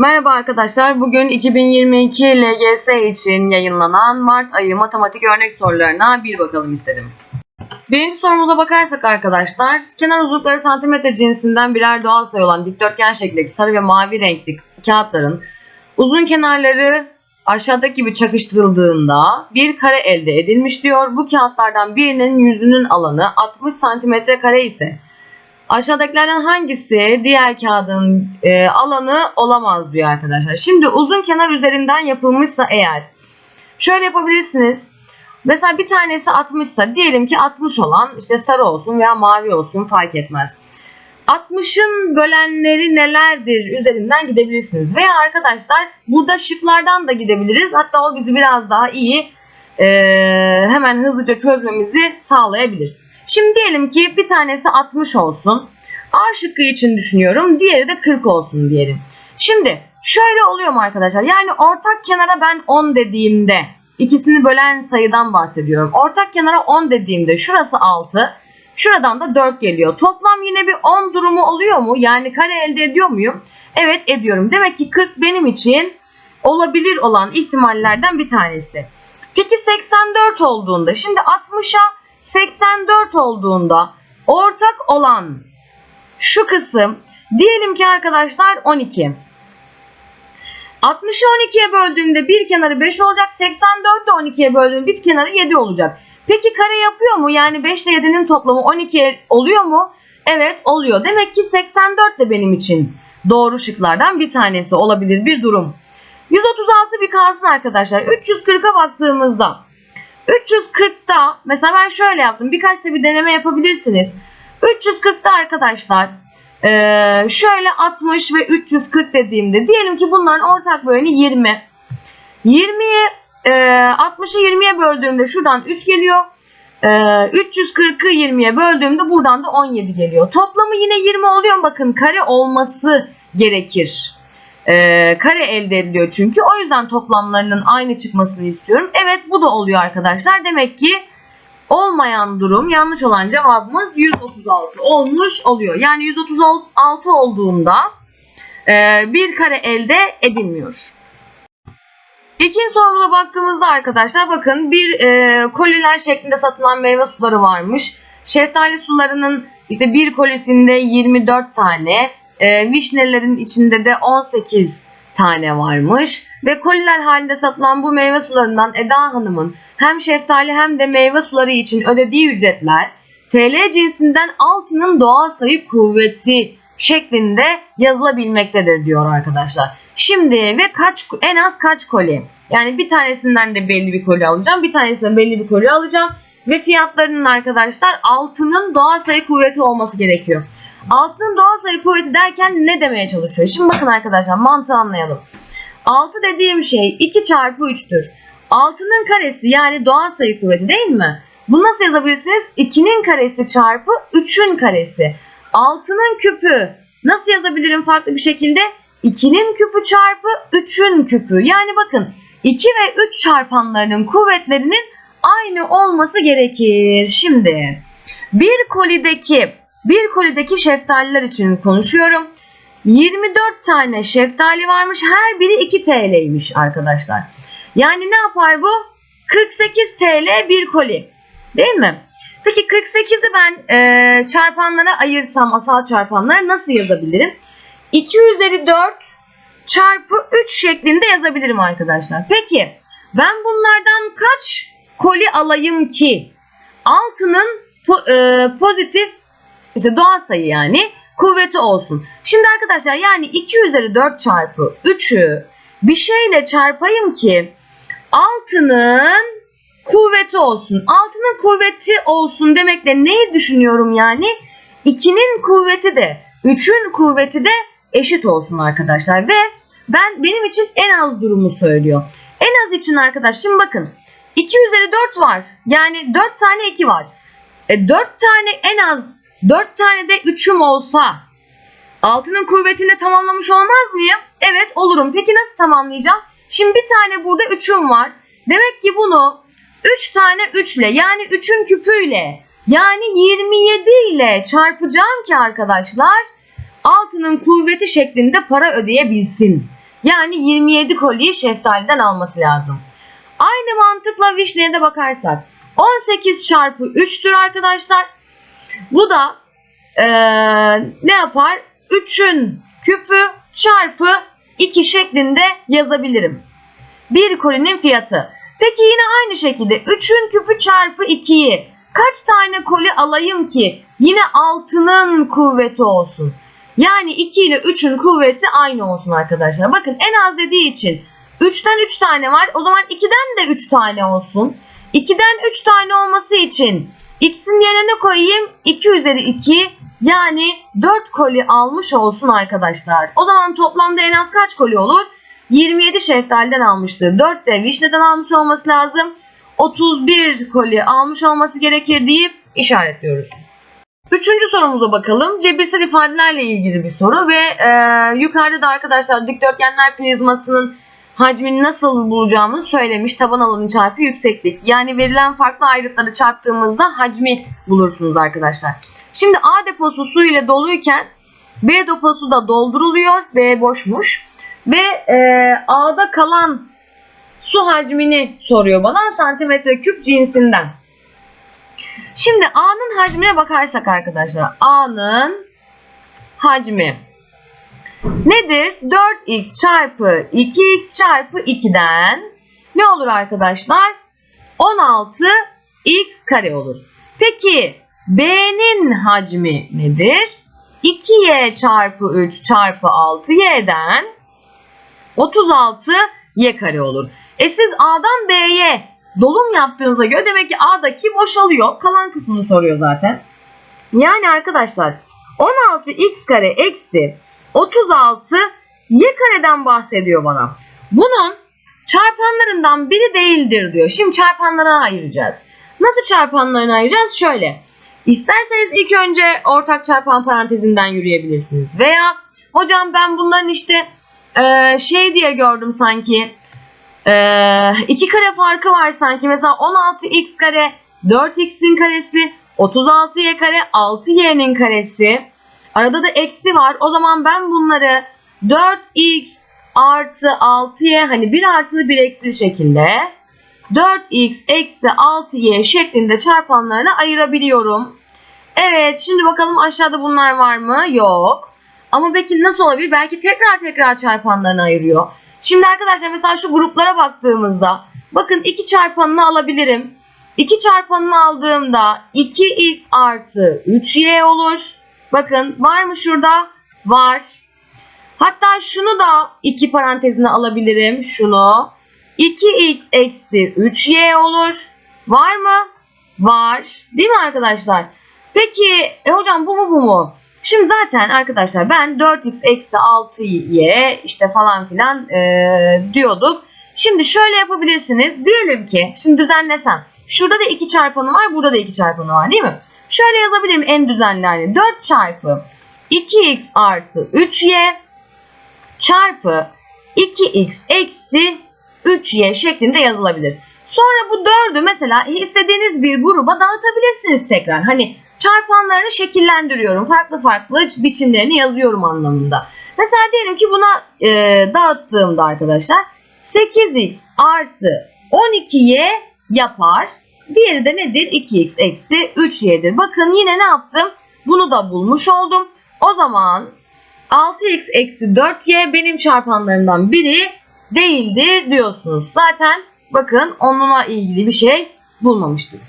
Merhaba arkadaşlar. Bugün 2022 LGS için yayınlanan Mart ayı matematik örnek sorularına bir bakalım istedim. Birinci sorumuza bakarsak arkadaşlar, kenar uzunlukları santimetre cinsinden birer doğal sayı olan dikdörtgen şeklindeki sarı ve mavi renkli kağıtların uzun kenarları aşağıdaki gibi çakıştırıldığında bir kare elde edilmiş diyor. Bu kağıtlardan birinin yüzünün alanı 60 santimetre kare ise Aşağıdakilerden hangisi diğer kağıdın e, alanı olamaz diyor arkadaşlar. Şimdi uzun kenar üzerinden yapılmışsa eğer şöyle yapabilirsiniz. Mesela bir tanesi 60 ise diyelim ki 60 olan işte sarı olsun veya mavi olsun fark etmez. 60'ın bölenleri nelerdir üzerinden gidebilirsiniz. Veya arkadaşlar burada şıklardan da gidebiliriz. Hatta o bizi biraz daha iyi e, hemen hızlıca çözmemizi sağlayabilir. Şimdi diyelim ki bir tanesi 60 olsun. A şıkkı için düşünüyorum. Diğeri de 40 olsun diyelim. Şimdi şöyle oluyor mu arkadaşlar? Yani ortak kenara ben 10 dediğimde ikisini bölen sayıdan bahsediyorum. Ortak kenara 10 dediğimde şurası 6. Şuradan da 4 geliyor. Toplam yine bir 10 durumu oluyor mu? Yani kare elde ediyor muyum? Evet ediyorum. Demek ki 40 benim için olabilir olan ihtimallerden bir tanesi. Peki 84 olduğunda şimdi 60'a 84 olduğunda ortak olan şu kısım diyelim ki arkadaşlar 12. 60'ı 12'ye böldüğümde bir kenarı 5 olacak. 84 de 12'ye böldüğümde bir kenarı 7 olacak. Peki kare yapıyor mu? Yani 5 ile 7'nin toplamı 12 oluyor mu? Evet oluyor. Demek ki 84 de benim için doğru şıklardan bir tanesi olabilir bir durum. 136 bir kalsın arkadaşlar. 340'a baktığımızda 340'ta mesela ben şöyle yaptım. Birkaç da bir deneme yapabilirsiniz. 340'ta arkadaşlar ee, şöyle 60 ve 340 dediğimde diyelim ki bunların ortak böleni 20. 20'yi e, 60'ı 20'ye böldüğümde şuradan 3 geliyor. E, 340'ı 20'ye böldüğümde buradan da 17 geliyor. Toplamı yine 20 oluyor? Bakın kare olması gerekir. E, kare elde ediliyor çünkü. O yüzden toplamlarının aynı çıkmasını istiyorum. Evet bu da oluyor arkadaşlar. Demek ki olmayan durum yanlış olan cevabımız 136 olmuş oluyor. Yani 136 olduğunda e, bir kare elde edilmiyor. İkinci sorumuza baktığımızda arkadaşlar bakın bir e, koliler şeklinde satılan meyve suları varmış. Şeftali sularının işte bir kolisinde 24 tane, e, vişnelerin içinde de 18 tane varmış. Ve koliler halinde satılan bu meyve sularından Eda Hanım'ın hem şeftali hem de meyve suları için ödediği ücretler TL cinsinden altının doğal sayı kuvveti şeklinde yazılabilmektedir diyor arkadaşlar. Şimdi ve kaç en az kaç koli? Yani bir tanesinden de belli bir koli alacağım. Bir tanesinden belli bir koli alacağım. Ve fiyatlarının arkadaşlar altının doğal sayı kuvveti olması gerekiyor. Altının doğal sayı kuvveti derken ne demeye çalışıyor? Şimdi bakın arkadaşlar mantığı anlayalım. 6 dediğim şey 2 çarpı 3'tür. 6'nın karesi yani doğal sayı kuvveti değil mi? Bunu nasıl yazabilirsiniz? 2'nin karesi çarpı 3'ün karesi. 6'nın küpü nasıl yazabilirim farklı bir şekilde? 2'nin küpü çarpı 3'ün küpü. Yani bakın 2 ve 3 çarpanlarının kuvvetlerinin aynı olması gerekir. Şimdi bir kolideki bir kolideki şeftaliler için konuşuyorum. 24 tane şeftali varmış. Her biri 2 TL'ymiş arkadaşlar. Yani ne yapar bu? 48 TL bir koli. Değil mi? Peki 48'i ben e, çarpanlara ayırsam asal çarpanlara nasıl yazabilirim? 2 üzeri 4 çarpı 3 şeklinde yazabilirim arkadaşlar. Peki ben bunlardan kaç koli alayım ki altının po, e, pozitif işte doğal sayı yani kuvveti olsun. Şimdi arkadaşlar yani 2 üzeri 4 çarpı 3'ü bir şeyle çarpayım ki altının kuvveti olsun. Altının kuvveti olsun demekle neyi düşünüyorum yani? 2'nin kuvveti de 3'ün kuvveti de eşit olsun arkadaşlar ve ben benim için en az durumu söylüyor. En az için arkadaşlar bakın 2 üzeri 4 var. Yani 4 tane 2 var. E 4 tane en az 4 tane de 3'üm olsa altının kuvvetini tamamlamış olmaz mıyım? Evet olurum. Peki nasıl tamamlayacağım? Şimdi bir tane burada 3'üm var. Demek ki bunu 3 tane 3 ile yani 3'ün küpüyle yani 27 ile çarpacağım ki arkadaşlar altının kuvveti şeklinde para ödeyebilsin. Yani 27 koliyi şeftaliden alması lazım. Aynı mantıkla vişneye de bakarsak 18 çarpı 3'tür arkadaşlar. Bu da eee, ne yapar? 3'ün küpü çarpı 2 şeklinde yazabilirim. Bir kolinin fiyatı. Peki yine aynı şekilde 3'ün küpü çarpı 2'yi kaç tane koli alayım ki yine 6'nın kuvveti olsun? Yani 2 ile 3'ün kuvveti aynı olsun arkadaşlar. Bakın en az dediği için 3'ten 3 tane var. O zaman 2'den de 3 tane olsun. 2'den 3 tane olması için x'in yerine koyayım 2 üzeri 2 yani 4 koli almış olsun arkadaşlar. O zaman toplamda en az kaç koli olur? 27 şeftaliden almıştı. 4 de vişneden almış olması lazım. 31 koli almış olması gerekir deyip işaretliyoruz. Üçüncü sorumuza bakalım. Cebirsel ifadelerle ilgili bir soru ve e, yukarıda da arkadaşlar dikdörtgenler prizmasının hacmini nasıl bulacağımızı söylemiş. Taban alanı çarpı yükseklik. Yani verilen farklı ayrıtları çarptığımızda hacmi bulursunuz arkadaşlar. Şimdi A deposu su ile doluyken B deposu da dolduruluyor. B boşmuş. Ve e, A'da kalan su hacmini soruyor bana santimetre küp cinsinden. Şimdi A'nın hacmine bakarsak arkadaşlar. A'nın hacmi nedir? 4x çarpı 2x çarpı 2'den ne olur arkadaşlar? 16x kare olur. Peki B'nin hacmi nedir? 2y çarpı 3 çarpı 6y'den 36 y kare olur. E siz A'dan B'ye dolum yaptığınıza göre demek ki A'daki boşalıyor. Kalan kısmını soruyor zaten. Yani arkadaşlar 16x kare eksi 36 y kareden bahsediyor bana. Bunun çarpanlarından biri değildir diyor. Şimdi çarpanlara ayıracağız. Nasıl çarpanlarına ayıracağız? Şöyle. İsterseniz ilk önce ortak çarpan parantezinden yürüyebilirsiniz. Veya hocam ben bunların işte e, şey diye gördüm sanki. E, iki kare farkı var sanki. Mesela 16x kare 4x'in karesi 36y kare 6y'nin karesi. Arada da eksi var. O zaman ben bunları 4x artı 6y hani bir artılı bir eksi şekilde 4x eksi 6y şeklinde çarpanlarına ayırabiliyorum. Evet şimdi bakalım aşağıda bunlar var mı? Yok. Ama belki nasıl olabilir? Belki tekrar tekrar çarpanlarına ayırıyor. Şimdi arkadaşlar mesela şu gruplara baktığımızda bakın iki çarpanını alabilirim. 2 çarpanını aldığımda 2x artı 3y olur. Bakın var mı şurada? Var. Hatta şunu da iki parantezine alabilirim. Şunu. 2x eksi 3y olur. Var mı? Var. Değil mi arkadaşlar? Peki e hocam bu mu bu mu? Şimdi zaten arkadaşlar ben 4x eksi 6y işte falan filan e, diyorduk. Şimdi şöyle yapabilirsiniz. Diyelim ki şimdi düzenlesem. Şurada da 2 çarpanı var. Burada da 2 çarpanı var değil mi? Şöyle yazabilirim en düzenli hali. 4 çarpı 2x artı 3y çarpı 2x eksi 3y şeklinde yazılabilir. Sonra bu 4'ü mesela istediğiniz bir gruba dağıtabilirsiniz tekrar. Hani çarpanlarını şekillendiriyorum. Farklı farklı biçimlerini yazıyorum anlamında. Mesela diyelim ki buna e, dağıttığımda arkadaşlar 8x artı 12y yapar. Diğeri de nedir? 2x eksi 3y'dir. Bakın yine ne yaptım? Bunu da bulmuş oldum. O zaman 6x eksi 4y benim çarpanlarımdan biri değildir diyorsunuz. Zaten bakın onunla ilgili bir şey bulmamıştık.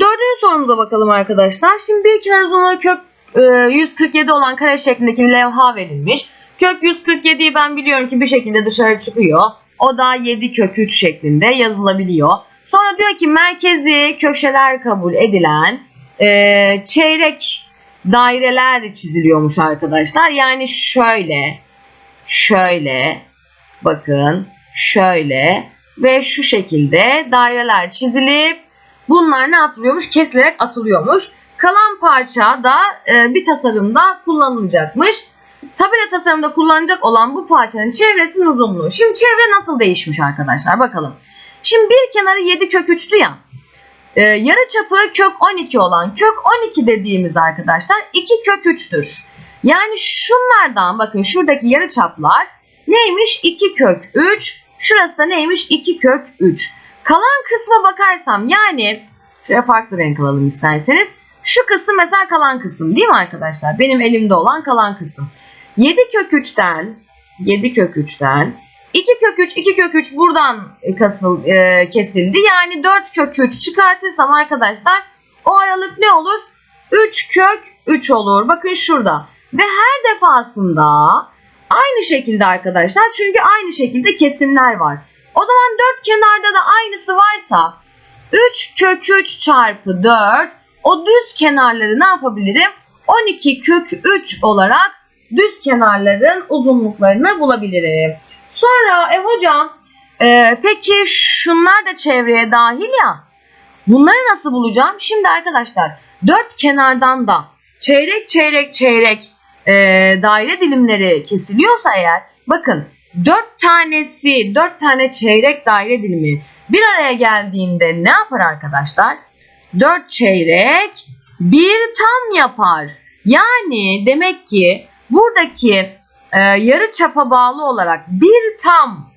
Dördüncü sorumuza bakalım arkadaşlar. Şimdi bir kenar uzunluğu kök e, 147 olan kare şeklindeki bir levha verilmiş. Kök 147'yi ben biliyorum ki bir şekilde dışarı çıkıyor. O da 7 kök 3 şeklinde yazılabiliyor. Sonra diyor ki merkezi köşeler kabul edilen e, çeyrek daireler çiziliyormuş arkadaşlar. Yani şöyle, şöyle, bakın şöyle ve şu şekilde daireler çizilip bunlar ne yapılıyormuş? Kesilerek atılıyormuş. Kalan parça da e, bir tasarımda kullanılacakmış. Tabela tasarımında kullanacak olan bu parçanın çevresinin uzunluğu. Şimdi çevre nasıl değişmiş arkadaşlar? Bakalım. Şimdi bir kenarı 7 kök 3'tü ya. Ee, yarı çapı kök 12 olan kök 12 dediğimiz arkadaşlar 2 kök 3'tür. Yani şunlardan bakın şuradaki yarı çaplar Neymiş? 2 kök 3. Şurası da neymiş? 2 kök 3. Kalan kısma bakarsam yani şöyle farklı renk alalım isterseniz. Şu kısım mesela kalan kısım değil mi arkadaşlar? Benim elimde olan kalan kısım. 7 kök 3'ten 7 kök 3'ten 2 kök 3 2 kök 3 buradan kasıl, e, kesildi. Yani 4 kök 3 çıkartırsam arkadaşlar o aralık ne olur? 3 kök 3 olur. Bakın şurada. Ve her defasında aynı şekilde arkadaşlar çünkü aynı şekilde kesimler var. O zaman dört kenarda da aynısı varsa 3 kök 3 çarpı 4 o düz kenarları ne yapabilirim? 12 kök 3 olarak düz kenarların uzunluklarını bulabilirim. Sonra e hocam e, peki şunlar da çevreye dahil ya. Bunları nasıl bulacağım? Şimdi arkadaşlar dört kenardan da çeyrek çeyrek çeyrek e, daire dilimleri kesiliyorsa eğer bakın dört tanesi dört tane çeyrek daire dilimi bir araya geldiğinde ne yapar arkadaşlar? Dört çeyrek bir tam yapar. Yani demek ki buradaki e, yarı çapa bağlı olarak bir tam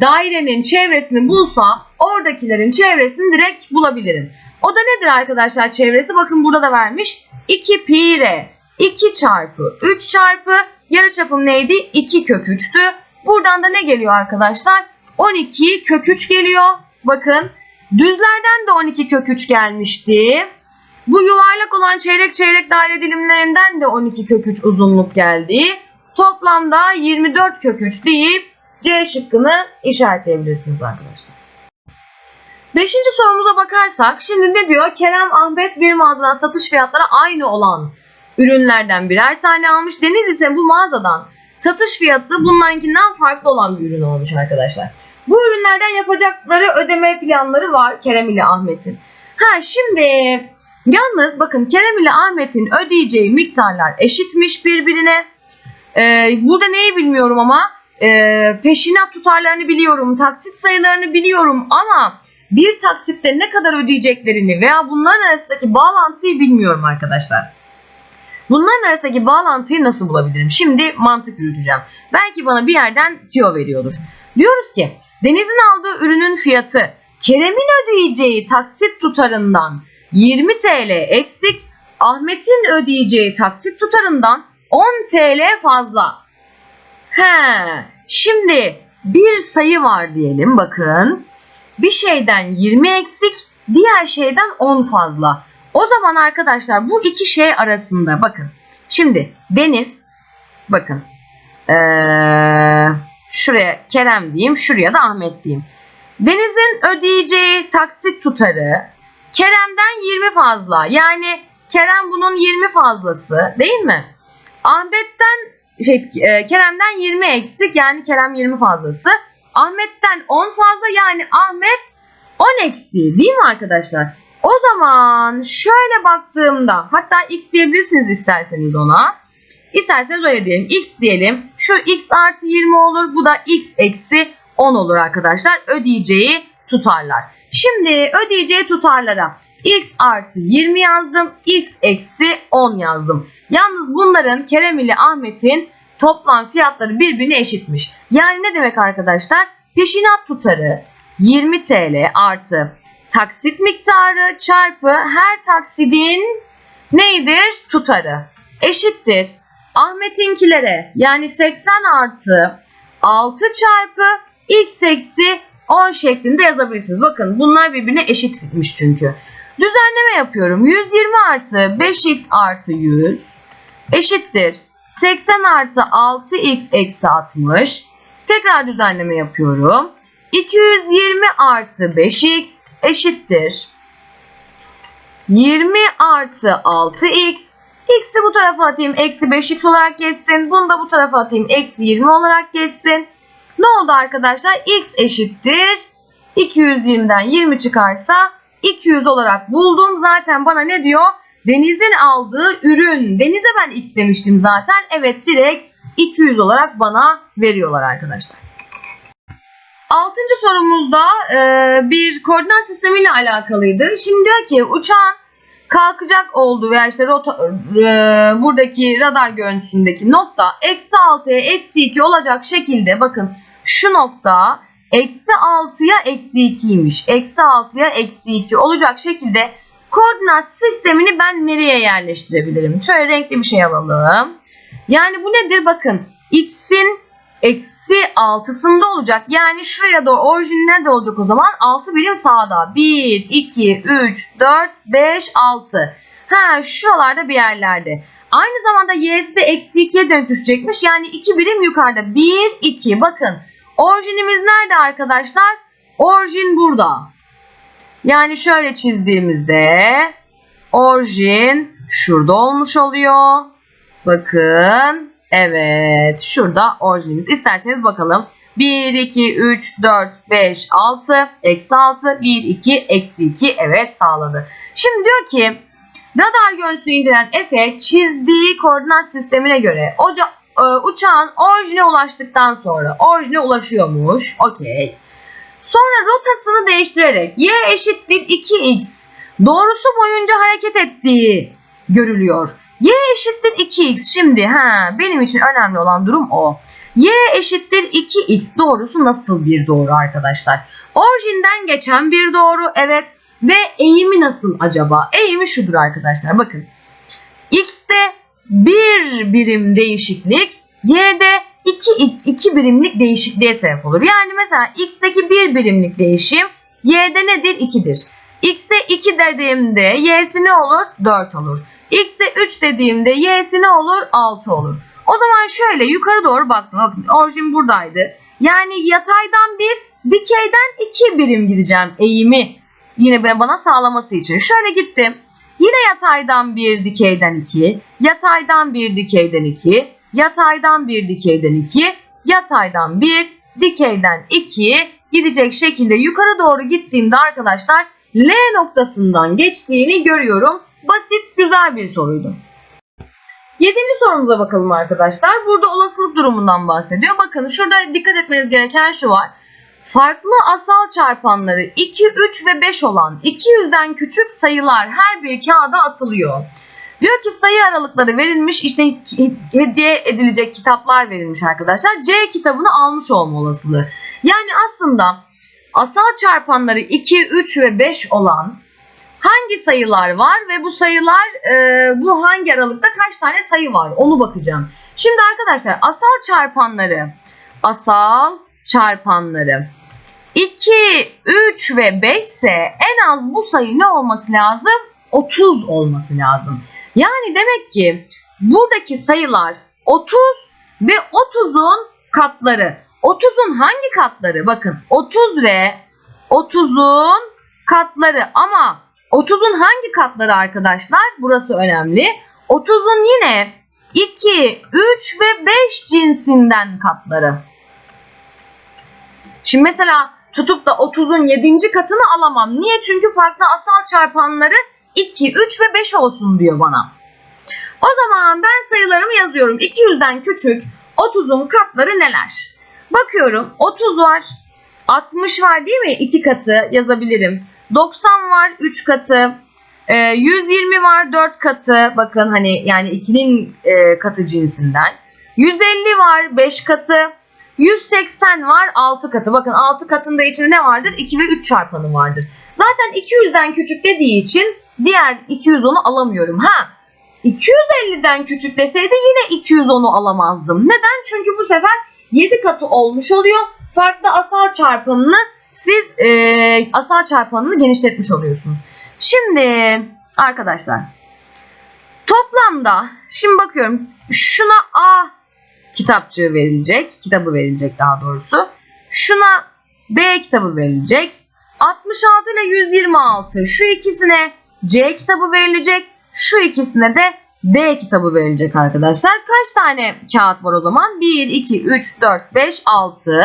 dairenin çevresini bulsam oradakilerin çevresini direkt bulabilirim. O da nedir arkadaşlar çevresi? Bakın burada da vermiş. 2 pi r 2 çarpı 3 çarpı yarıçapım neydi? 2 kök 3'tü. Buradan da ne geliyor arkadaşlar? 12 kök 3 geliyor. Bakın düzlerden de 12 kök 3 gelmişti. Bu yuvarlak olan çeyrek çeyrek daire dilimlerinden de 12 kök 3 uzunluk geldi. Toplamda 24 kök 3 deyip C şıkkını işaretleyebilirsiniz arkadaşlar. Beşinci sorumuza bakarsak şimdi ne diyor? Kerem Ahmet bir mağazadan satış fiyatları aynı olan ürünlerden birer tane almış. Deniz ise bu mağazadan satış fiyatı bunlarınkinden farklı olan bir ürün olmuş arkadaşlar. Bu ürünlerden yapacakları ödeme planları var Kerem ile Ahmet'in. Ha şimdi yalnız bakın Kerem ile Ahmet'in ödeyeceği miktarlar eşitmiş birbirine. Ee, burada neyi bilmiyorum ama e, peşinat tutarlarını biliyorum, taksit sayılarını biliyorum ama bir taksitte ne kadar ödeyeceklerini veya bunların arasındaki bağlantıyı bilmiyorum arkadaşlar. Bunların arasındaki bağlantıyı nasıl bulabilirim? Şimdi mantık yürüteceğim. Belki bana bir yerden tüyo veriyordur. Diyoruz ki Deniz'in aldığı ürünün fiyatı Kerem'in ödeyeceği taksit tutarından 20 TL eksik, Ahmet'in ödeyeceği taksit tutarından 10 TL fazla. He, şimdi bir sayı var diyelim bakın. Bir şeyden 20 eksik, diğer şeyden 10 fazla. O zaman arkadaşlar bu iki şey arasında bakın. Şimdi Deniz bakın ee, şuraya Kerem diyeyim, şuraya da Ahmet diyeyim. Deniz'in ödeyeceği taksit tutarı Kerem'den 20 fazla. Yani Kerem bunun 20 fazlası değil mi? Ahmet'ten şey e, Kerem'den 20 eksik yani Kerem 20 fazlası. Ahmet'ten 10 fazla yani Ahmet 10 eksiği değil mi arkadaşlar? O zaman şöyle baktığımda hatta x diyebilirsiniz isterseniz ona. İsterseniz öyle diyelim. x diyelim. Şu x artı 20 olur. Bu da x eksi 10 olur arkadaşlar. Ödeyeceği tutarlar. Şimdi ödeyeceği tutarlara x artı 20 yazdım. x eksi 10 yazdım. Yalnız bunların Kerem ile Ahmet'in toplam fiyatları birbirine eşitmiş. Yani ne demek arkadaşlar? Peşinat tutarı 20 TL artı taksit miktarı çarpı her taksidin neydir? Tutarı. Eşittir. Ahmet'inkilere yani 80 artı 6 çarpı x eksi 10 şeklinde yazabilirsiniz. Bakın bunlar birbirine eşitmiş çünkü. Düzenleme yapıyorum. 120 artı 5x artı 100 eşittir. 80 artı 6x eksi 60. Tekrar düzenleme yapıyorum. 220 artı 5x eşittir. 20 artı 6x. X'i bu tarafa atayım. Eksi 5x olarak geçsin. Bunu da bu tarafa atayım. Eksi 20 olarak geçsin. Ne oldu arkadaşlar? X eşittir. 220'den 20 çıkarsa 200 olarak buldum. Zaten bana ne diyor? Deniz'in aldığı ürün. Deniz'e ben X demiştim zaten. Evet direkt 200 olarak bana veriyorlar arkadaşlar. Altıncı sorumuzda e, bir koordinat sistemiyle alakalıydı. Şimdi diyor ki uçağın kalkacak olduğu veya işte rota, e, buradaki radar görüntüsündeki nokta eksi 6'ya eksi 2 olacak şekilde bakın şu nokta eksi 6'ya eksi 2'ymiş. Eksi 6'ya eksi 2 olacak şekilde koordinat sistemini ben nereye yerleştirebilirim? Şöyle renkli bir şey alalım. Yani bu nedir? Bakın x'in eksi 6'sında olacak. Yani şuraya da orijin nerede olacak o zaman? 6 birim sağda. 1, 2, 3, 4, 5, 6. Ha şuralarda bir yerlerde. Aynı zamanda y'si de eksi 2'ye dönüşecekmiş. Yani 2 birim yukarıda. 1, 2. Bakın orijinimiz nerede arkadaşlar? Orijin burada. Yani şöyle çizdiğimizde orijin şurada olmuş oluyor. Bakın. Evet. Şurada orijinimiz. İsterseniz bakalım. 1, 2, 3, 4, 5, 6, eksi 6, 1, 2, eksi 2. Evet sağladı. Şimdi diyor ki radar görüntüsü incelen Efe çizdiği koordinat sistemine göre oca, e, uçağın orijine ulaştıktan sonra orijine ulaşıyormuş. Okey. Sonra rotasını değiştirerek y eşittir 2x doğrusu boyunca hareket ettiği görülüyor. y eşittir 2x şimdi ha benim için önemli olan durum o. y eşittir 2x doğrusu nasıl bir doğru arkadaşlar? Orijinden geçen bir doğru evet ve eğimi nasıl acaba? Eğimi şudur arkadaşlar bakın. x'te bir birim değişiklik y'de 2, 2 birimlik değişikliğe sebep olur. Yani mesela x'teki 1 birimlik değişim y'de nedir? 2'dir. x'e 2 dediğimde y'si ne olur? 4 olur. x'e 3 dediğimde y'si ne olur? 6 olur. O zaman şöyle yukarı doğru baktım. Bakın orijin buradaydı. Yani yataydan 1, dikeyden 2 birim gideceğim eğimi yine bana sağlaması için. Şöyle gittim. Yine yataydan 1, dikeyden 2, yataydan 1, dikeyden 2, yataydan 1, dikeyden 2, yataydan 1, dikeyden 2 gidecek şekilde yukarı doğru gittiğimde arkadaşlar L noktasından geçtiğini görüyorum. Basit, güzel bir soruydu. Yedinci sorumuza bakalım arkadaşlar. Burada olasılık durumundan bahsediyor. Bakın şurada dikkat etmeniz gereken şu var. Farklı asal çarpanları 2, 3 ve 5 olan 200'den küçük sayılar her bir kağıda atılıyor. Diyor ki sayı aralıkları verilmiş işte hediye edilecek kitaplar verilmiş arkadaşlar. C kitabını almış olma olasılığı. Yani aslında asal çarpanları 2, 3 ve 5 olan hangi sayılar var ve bu sayılar e, bu hangi aralıkta kaç tane sayı var onu bakacağım. Şimdi arkadaşlar asal çarpanları asal çarpanları 2, 3 ve 5 ise en az bu sayı ne olması lazım? 30 olması lazım. Yani demek ki buradaki sayılar 30 ve 30'un katları. 30'un hangi katları? Bakın 30 ve 30'un katları ama 30'un hangi katları arkadaşlar? Burası önemli. 30'un yine 2, 3 ve 5 cinsinden katları. Şimdi mesela tutup da 30'un 7. katını alamam. Niye? Çünkü farklı asal çarpanları 2, 3 ve 5 olsun diyor bana. O zaman ben sayılarımı yazıyorum. 200'den küçük 30'un katları neler? Bakıyorum 30 var, 60 var değil mi? 2 katı yazabilirim. 90 var 3 katı. 120 var 4 katı. Bakın hani yani 2'nin katı cinsinden. 150 var 5 katı. 180 var 6 katı. Bakın 6 katında içinde ne vardır? 2 ve 3 çarpanı vardır. Zaten 200'den küçük dediği için diğer 210'u alamıyorum. Ha 250'den küçük deseydi yine 210'u alamazdım. Neden? Çünkü bu sefer 7 katı olmuş oluyor. Farklı asal çarpanını siz e, asal çarpanını genişletmiş oluyorsunuz. Şimdi arkadaşlar toplamda şimdi bakıyorum şuna A kitapçığı verilecek. Kitabı verilecek daha doğrusu. Şuna B kitabı verilecek. 66 ile 126 şu ikisine C kitabı verilecek. Şu ikisine de D kitabı verilecek arkadaşlar. Kaç tane kağıt var o zaman? 1, 2, 3, 4, 5, 6.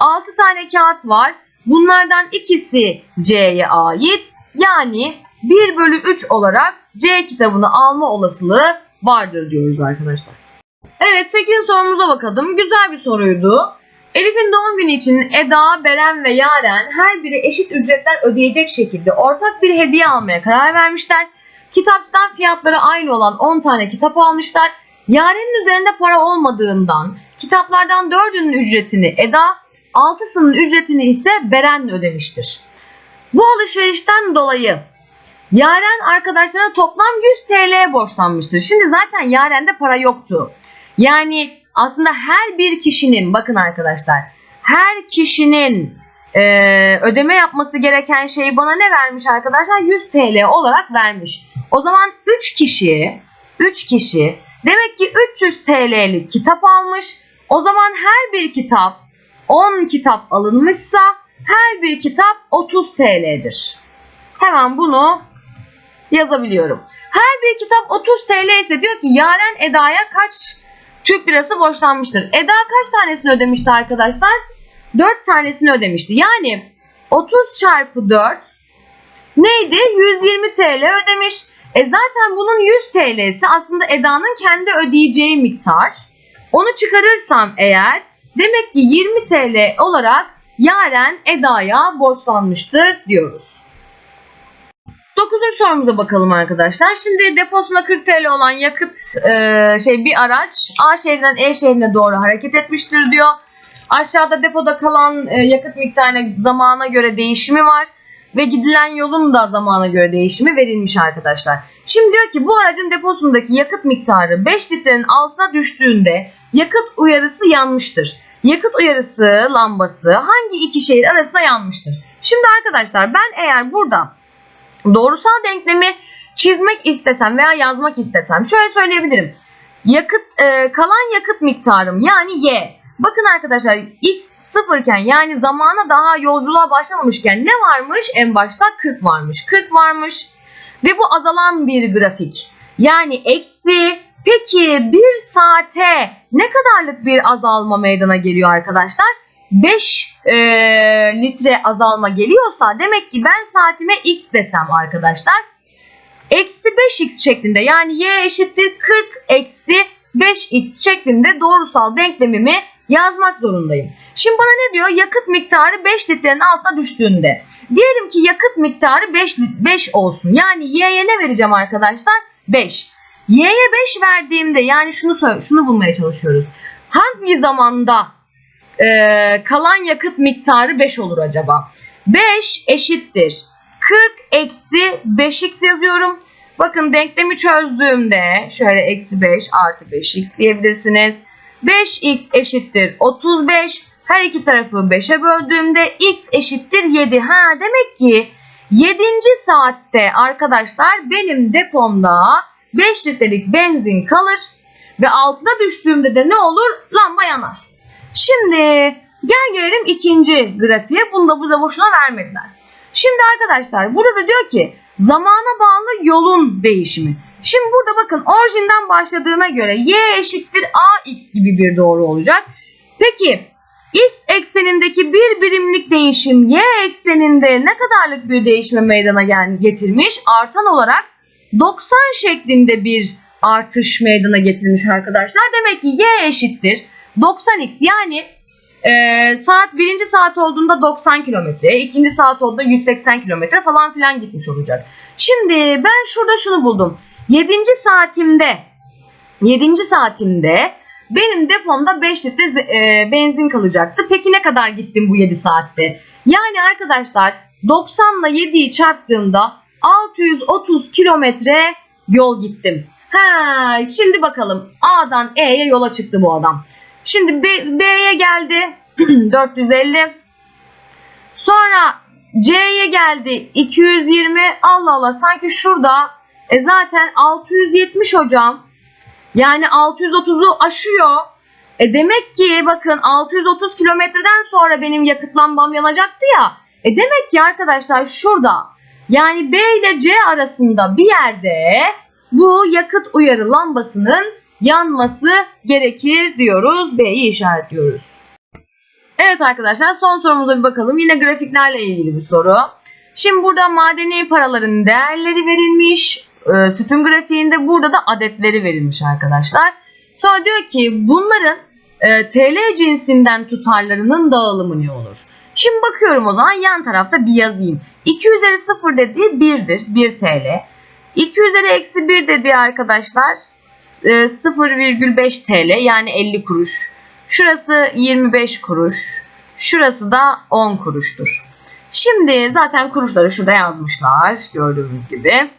6 tane kağıt var. Bunlardan ikisi C'ye ait. Yani 1 bölü 3 olarak C kitabını alma olasılığı vardır diyoruz arkadaşlar. Evet 8 sorumuza bakalım. Güzel bir soruydu. Elif'in doğum günü için Eda, Beren ve Yaren her biri eşit ücretler ödeyecek şekilde ortak bir hediye almaya karar vermişler. Kitapçıdan fiyatları aynı olan 10 tane kitap almışlar. Yaren'in üzerinde para olmadığından kitaplardan 4'ünün ücretini Eda, 6'sının ücretini ise Beren ödemiştir. Bu alışverişten dolayı Yaren arkadaşlarına toplam 100 TL borçlanmıştır. Şimdi zaten Yaren'de para yoktu. Yani aslında her bir kişinin bakın arkadaşlar her kişinin e, ödeme yapması gereken şeyi bana ne vermiş arkadaşlar? 100 TL olarak vermiş. O zaman 3 kişi 3 kişi demek ki 300 TL'lik kitap almış. O zaman her bir kitap 10 kitap alınmışsa her bir kitap 30 TL'dir. Hemen bunu yazabiliyorum. Her bir kitap 30 TL ise diyor ki Yaren Eda'ya kaç Türk lirası borçlanmıştır. Eda kaç tanesini ödemişti arkadaşlar? 4 tanesini ödemişti. Yani 30 çarpı 4 neydi? 120 TL ödemiş. E zaten bunun 100 TL'si aslında Eda'nın kendi ödeyeceği miktar. Onu çıkarırsam eğer demek ki 20 TL olarak Yaren Eda'ya borçlanmıştır diyoruz. Dokuzuncu sorumuza bakalım arkadaşlar. Şimdi deposunda 40 TL olan yakıt e, şey bir araç A şehrinden E şehrine doğru hareket etmiştir diyor. Aşağıda depoda kalan e, yakıt miktarına zamana göre değişimi var ve gidilen yolun da zamana göre değişimi verilmiş arkadaşlar. Şimdi diyor ki bu aracın deposundaki yakıt miktarı 5 litrenin altına düştüğünde yakıt uyarısı yanmıştır. Yakıt uyarısı lambası hangi iki şehir arasında yanmıştır? Şimdi arkadaşlar ben eğer burada doğrusal denklemi çizmek istesem veya yazmak istesem şöyle söyleyebilirim. Yakıt e, kalan yakıt miktarım yani y. Bakın arkadaşlar x sıfırken yani zamana daha yolculuğa başlamamışken ne varmış? En başta 40 varmış. 40 varmış ve bu azalan bir grafik. Yani eksi peki bir saate ne kadarlık bir azalma meydana geliyor arkadaşlar? 5 e, litre azalma geliyorsa demek ki ben saatime x desem arkadaşlar. Eksi 5x şeklinde yani y eşittir 40 eksi 5x şeklinde doğrusal denklemimi yazmak zorundayım. Şimdi bana ne diyor? Yakıt miktarı 5 litrenin altına düştüğünde. Diyelim ki yakıt miktarı 5, 5 olsun. Yani y'ye ne vereceğim arkadaşlar? 5. Y'ye 5 verdiğimde yani şunu şunu bulmaya çalışıyoruz. Hangi zamanda e, kalan yakıt miktarı 5 olur acaba? 5 eşittir. 40 eksi 5x yazıyorum. Bakın denklemi çözdüğümde şöyle eksi 5 artı 5x diyebilirsiniz. 5x eşittir 35. Her iki tarafı 5'e böldüğümde x eşittir 7. Ha demek ki 7. saatte arkadaşlar benim depomda 5 litrelik benzin kalır ve altına düştüğümde de ne olur? Lamba yanar. Şimdi gel gelelim ikinci grafiğe. Bunu da bize boşuna vermediler. Şimdi arkadaşlar burada da diyor ki zamana bağlı yolun değişimi. Şimdi burada bakın orijinden başladığına göre y eşittir ax gibi bir doğru olacak. Peki x eksenindeki bir birimlik değişim y ekseninde ne kadarlık bir değişime meydana getirmiş? Artan olarak 90 şeklinde bir artış meydana getirmiş arkadaşlar. Demek ki y eşittir 90x yani e, saat birinci saat olduğunda 90 kilometre, ikinci saat olduğunda 180 kilometre falan filan gitmiş olacak. Şimdi ben şurada şunu buldum. 7. saatimde 7. saatimde benim depomda 5 litre e, benzin kalacaktı. Peki ne kadar gittim bu 7 saatte? Yani arkadaşlar 90 ile 7'yi çarptığımda 630 kilometre yol gittim. Ha, şimdi bakalım A'dan E'ye yola çıktı bu adam. Şimdi B'ye geldi 450. Sonra C'ye geldi 220. Allah Allah sanki şurada e zaten 670 hocam. Yani 630'u aşıyor. E demek ki bakın 630 kilometreden sonra benim yakıt lambam yanacaktı ya. E demek ki arkadaşlar şurada yani B ile C arasında bir yerde bu yakıt uyarı lambasının yanması gerekir diyoruz. B'yi işaretliyoruz. Evet arkadaşlar son sorumuza bir bakalım. Yine grafiklerle ilgili bir soru. Şimdi burada madeni paraların değerleri verilmiş. E, sütun grafiğinde burada da adetleri verilmiş arkadaşlar. Sonra diyor ki bunların e, TL cinsinden tutarlarının dağılımı ne olur? Şimdi bakıyorum o zaman yan tarafta bir yazayım. 2 üzeri 0 dediği 1'dir. 1 TL. 2 üzeri eksi 1 dediği arkadaşlar 0,5 TL yani 50 kuruş. Şurası 25 kuruş. Şurası da 10 kuruştur. Şimdi zaten kuruşları şurada yazmışlar gördüğünüz gibi.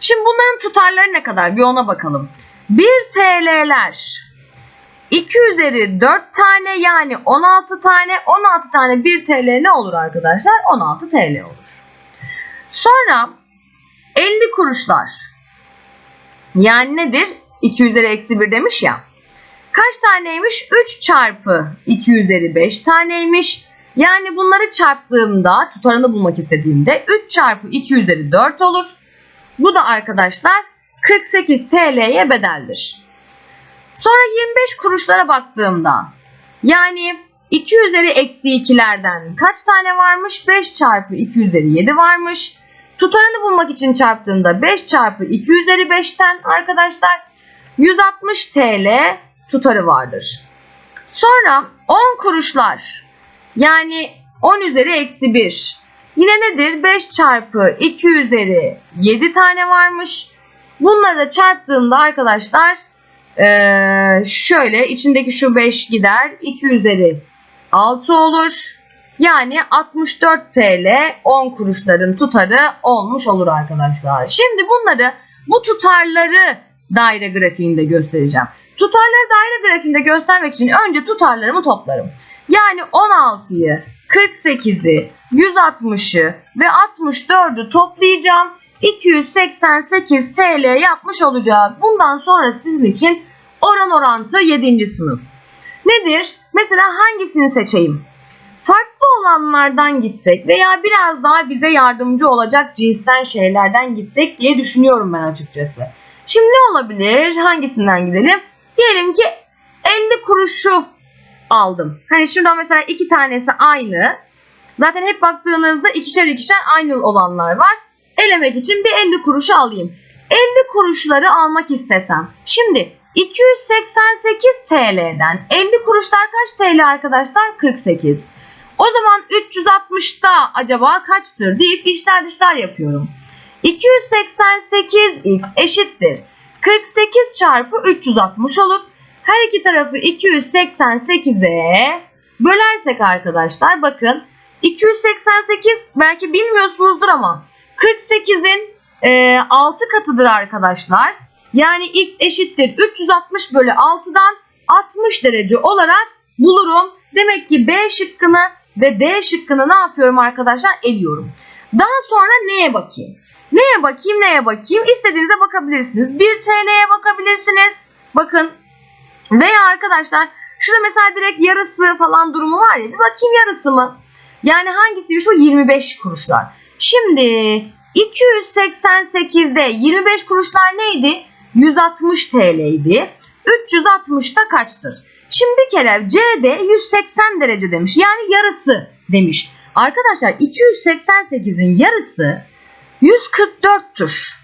Şimdi bunların tutarları ne kadar bir ona bakalım. 1 TL'ler 2 üzeri 4 tane yani 16 tane 16 tane 1 TL ne olur arkadaşlar? 16 TL olur. Sonra 50 kuruşlar. Yani nedir? 2 üzeri eksi 1 demiş ya. Kaç taneymiş? 3 çarpı 2 üzeri 5 taneymiş. Yani bunları çarptığımda tutarını bulmak istediğimde 3 çarpı 2 üzeri 4 olur. Bu da arkadaşlar 48 TL'ye bedeldir. Sonra 25 kuruşlara baktığımda yani 2 üzeri eksi 2'lerden kaç tane varmış? 5 çarpı 2 üzeri 7 varmış. Tutarını bulmak için çarptığımda 5 çarpı 2 üzeri 5'ten arkadaşlar 160 TL tutarı vardır. Sonra 10 kuruşlar yani 10 üzeri eksi 1. Yine nedir? 5 çarpı 2 üzeri 7 tane varmış. Bunları da çarptığımda arkadaşlar ee, şöyle içindeki şu 5 gider. 2 üzeri 6 olur. Yani 64 TL 10 kuruşların tutarı olmuş olur arkadaşlar. Şimdi bunları bu tutarları daire grafiğinde göstereceğim. Tutarları daire grafiğinde göstermek için önce tutarlarımı toplarım. Yani 16'yı, 48'i, 160'ı ve 64'ü toplayacağım. 288 TL yapmış olacak. Bundan sonra sizin için oran orantı 7. sınıf. Nedir? Mesela hangisini seçeyim? Farklı olanlardan gitsek veya biraz daha bize yardımcı olacak cinsten şeylerden gitsek diye düşünüyorum ben açıkçası. Şimdi ne olabilir? Hangisinden gidelim? Diyelim ki 50 kuruşu aldım. Hani şurada mesela iki tanesi aynı. Zaten hep baktığınızda ikişer ikişer aynı olanlar var. Elemek için bir 50 kuruşu alayım. 50 kuruşları almak istesem. Şimdi 288 TL'den 50 kuruşlar kaç TL arkadaşlar? 48. O zaman 360'da acaba kaçtır deyip işler dışlar yapıyorum. 288x eşittir. 48 çarpı 360 olur. Her iki tarafı 288'e bölersek arkadaşlar bakın 288 belki bilmiyorsunuzdur ama 48'in e, 6 katıdır arkadaşlar. Yani x eşittir 360 bölü 6'dan 60 derece olarak bulurum. Demek ki B şıkkını ve D şıkkını ne yapıyorum arkadaşlar? Eliyorum. Daha sonra neye bakayım? Neye bakayım neye bakayım? İstediğinize bakabilirsiniz. 1 TL'ye bakabilirsiniz. Bakın. Veya arkadaşlar şurada mesela direkt yarısı falan durumu var ya. Bir bakayım yarısı mı? Yani hangisiymiş o 25 kuruşlar. Şimdi 288'de 25 kuruşlar neydi? 160 TL'ydi. 360 da kaçtır? Şimdi bir kere CD 180 derece demiş. Yani yarısı demiş. Arkadaşlar 288'in yarısı 144'tür.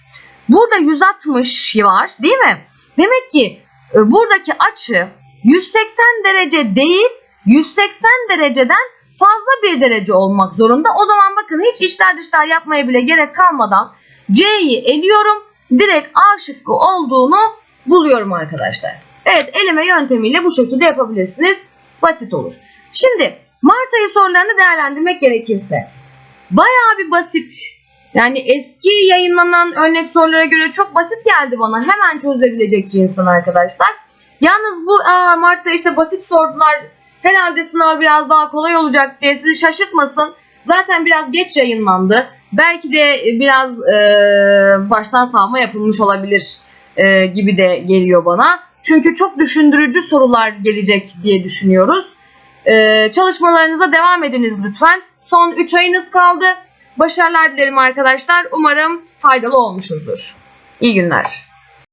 Burada 160 var değil mi? Demek ki e, buradaki açı 180 derece değil 180 dereceden fazla bir derece olmak zorunda. O zaman bakın hiç işler dışlar yapmaya bile gerek kalmadan C'yi eliyorum. Direkt A şıkkı olduğunu buluyorum arkadaşlar. Evet eleme yöntemiyle bu şekilde yapabilirsiniz. Basit olur. Şimdi Mart ayı sorularını değerlendirmek gerekirse bayağı bir basit. Yani eski yayınlanan örnek sorulara göre çok basit geldi bana. Hemen çözebilecek cinsten arkadaşlar. Yalnız bu aa, Mart'ta işte basit sordular. Herhalde sınav biraz daha kolay olacak diye sizi şaşırtmasın. Zaten biraz geç yayınlandı. Belki de biraz e, baştan savma yapılmış olabilir e, gibi de geliyor bana. Çünkü çok düşündürücü sorular gelecek diye düşünüyoruz. Ee, çalışmalarınıza devam ediniz lütfen. Son 3 ayınız kaldı. Başarılar dilerim arkadaşlar. Umarım faydalı olmuşuzdur. İyi günler.